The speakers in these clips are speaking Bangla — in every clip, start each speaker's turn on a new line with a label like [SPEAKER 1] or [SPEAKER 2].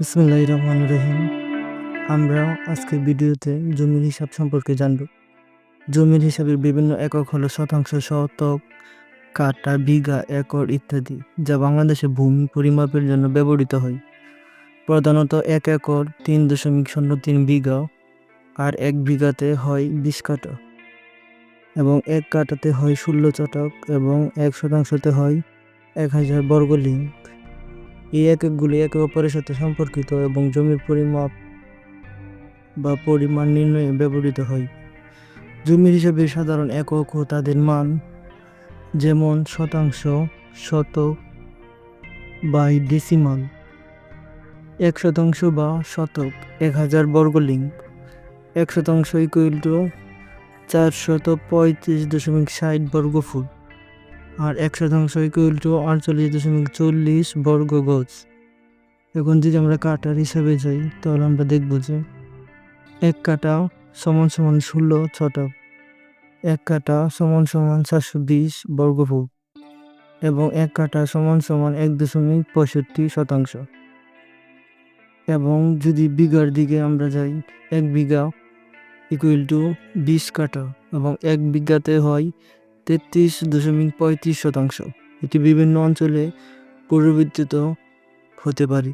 [SPEAKER 1] বিসমুল্লাহ রহমান রহিম। আমরা আজকে ভিডিওতে জমির হিসাব সম্পর্কে জানব। জমির হিসাবের বিভিন্ন একক হলো শতাংশ, শতক কাটা বিঘা, একর ইত্যাদি, যা বাংলাদেশে ভূমি পরিমাপের জন্য ব্যবহৃত হয়। প্রধানত এক একর তিন দশমিক শূন্য তিন বিঘা আর এক বিঘাতে হয় বিশ কাটা এবং এক কাটাতে হয় ষোলো চটক এবং এক শতাংশতে হয় এক হাজার বর্গ লিঙ্ক এই এককগুলি একে অপরের সাথে সম্পর্কিত এবং জমির পরিমাপ বা পরিমাণ নির্ণয়ে ব্যবহৃত হয়। জমির হিসাবে সাধারণ একক ও তাদের মান যেমন শতাংশ শতক বাই ডেসিমাল এক শতাংশ বা শতক, এক হাজার বর্গ লিঙ্ক এক শতাংশ ইকুয়াল টু চারশত পঁয়ত্রিশ দশমিক ষাট বর্গ ফুট আর এক শতাংশ ইকুয়াল টু আটচল্লিশ দশমিক চল্লিশ বর্গ গজ। এখন যদি আমরা কাটার হিসাবে যাই, তাহলে আমরা দেখব যে এক কাটা সমান সমান ষোলো ছটক এক কাটা সমান সমান সাতশো বিশ বর্গ ফুট এবং এক কাটা সমান সমান এক দশমিক পঁয়ষট্টি শতাংশ। এবং যদি বিঘার দিকে আমরা যাই, এক বিঘা ইকুয়াল টু বিশ কাটা, এবং এক বিঘাতে হয় তেত্রিশ দশমিক পঁয়ত্রিশ শতাংশ। এটি বিভিন্ন অঞ্চলে পরিবর্তিত হতে পারে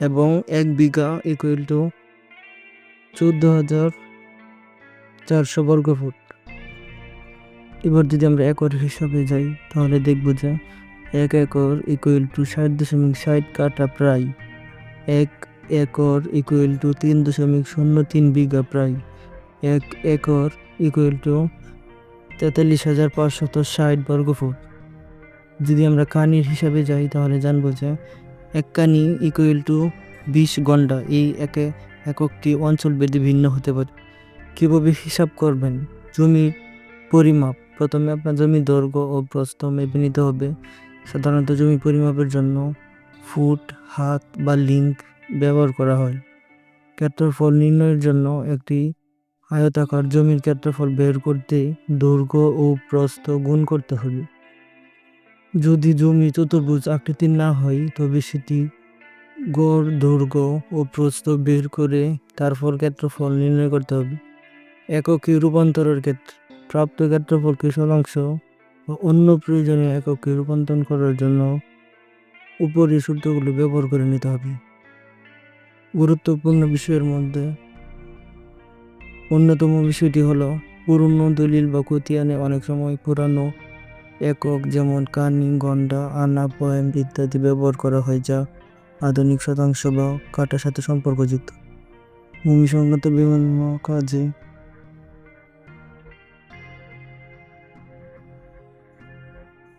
[SPEAKER 1] এবং এক বিঘা ইকুয়াল টু চোদ্দ হাজার চারশো বর্গ ফুট এবার যদি আমরা একর হিসাবে যাই, তাহলে দেখব যে এক একর ইকুয়াল টু ষাট দশমিক ষাট কাটা প্রায়। এক একর ইকুয়াল টু তিন দশমিক শূন্য তিন বিঘা প্রায়। এক একর ইকুয়াল টু তেতাল্লিশ হাজার পাঁচশত ষাট বর্গ ফুট যদি আমরা কানির হিসাবে যাই, তাহলে জানব যে এক কানি ইকুয়াল টু বিশ গন্ডা। এই একে এককটি অঞ্চল বেদে ভিন্ন হতে পারে? কীভাবে হিসাব করবেন? জমির পরিমাপ। প্রথমে আপনার জমির দৈর্ঘ্য ও প্রস্থ মেপে নিতে হবে। সাধারণত জমি পরিমাপের জন্য ফুট, হাত বা লিঙ্ক ব্যবহার করা হয়। ক্ষেত্রফল নির্ণয়ের জন্য একটি আয়তাকার জমির ক্ষেত্রফল বের করতে দৈর্ঘ্য ও প্রস্থ গুণ করতে হবে। যদি জমি চতুর্ভুজ আকৃতির না হয়, তবে সেটি গড় দৈর্ঘ্য ও প্রস্থ বের করে তারপর ক্ষেত্রফল নির্ণয় করতে হবে। এককে রূপান্তরের ক্ষেত্রে প্রাপ্ত ক্ষেত্রফল ক্ষেত্রফলকে শতাংশ ও অন্য প্রয়োজনীয় এককে রূপান্তর করার জন্য উপরের সূত্রগুলো ব্যবহার করে নিতে হবে। গুরুত্বপূর্ণ বিষয়ের মধ্যে অন্যতম বিষয়টি হলো, পুরনো দলিল বা খতিয়ানে অনেক সময় পুরানো একক যেমন কানি, গন্ডা, আনা, পয়েম ইত্যাদি ব্যবহার করা হয় যা আধুনিক শতাংশ বা কাটার সাথে সম্পর্কযুক্ত। ভূমি সংক্রান্ত বিভিন্ন কাজে